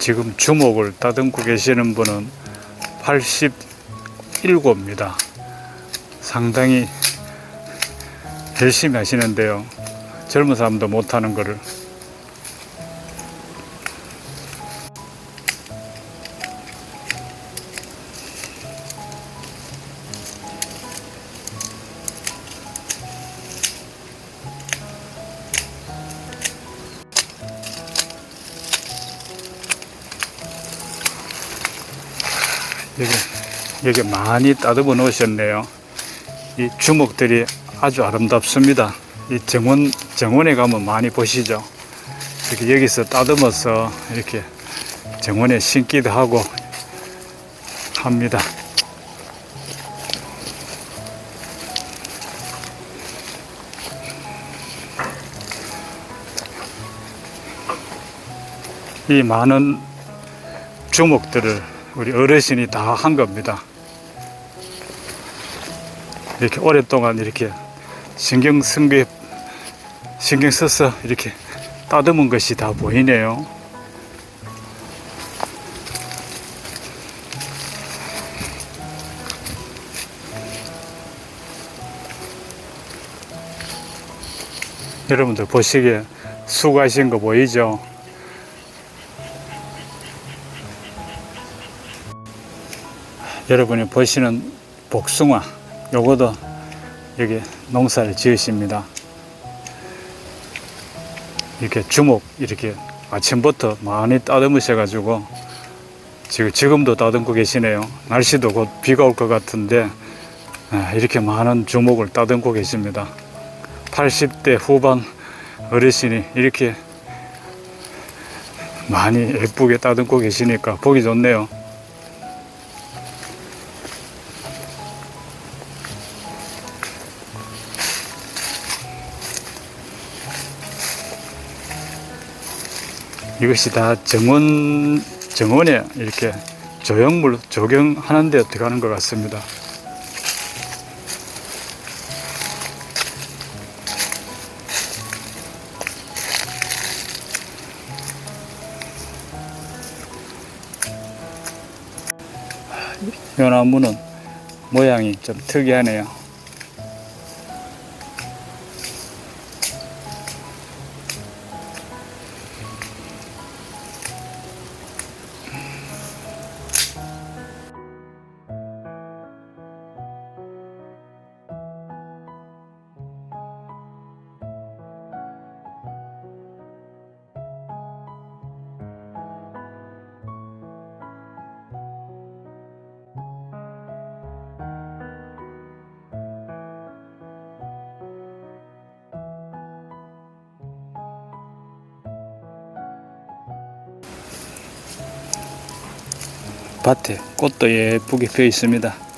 지금 주목을 따듬고 계시는 분은 87입니다. 상당히 열심히 하시는데요. 젊은 사람도 못하는 거를 여기, 여기 많이 따듬어 놓으셨네요. 이 주먹들이 아주 아름답습니다. 이 정원, 정원에 가면 많이 보시죠. 이렇게 여기서 따듬어서 이렇게 정원에 심기도 하고 합니다. 이 많은 주먹들을 우리 어르신이 다 한 겁니다. 이렇게 오랫동안 이렇게 신경 쓴 게, 신경 써서 이렇게 따듬은 것이 다 보이네요. 여러분들 보시기에 수고하신 거 보이죠? 여러분이 보시는 복숭아 요거도 여기 농사를 지으십니다. 이렇게 주먹 이렇게 아침부터 많이 따듬으셔 가지고 지금 지금도 따듬고 계시네요. 날씨도 곧 비가 올 것 같은데 아, 이렇게 많은 주먹을 따듬고 계십니다. 80대 후반 어르신이 이렇게 많이 예쁘게 따듬고 계시니까 보기 좋네요 이것이 다 정원 정원에 이렇게 조형물 조경하는 데 들어가는 것 같습니다. 이 나무는 모양이 좀 특이하네요. 밭에 꽃도 예쁘게 피어 있습니다.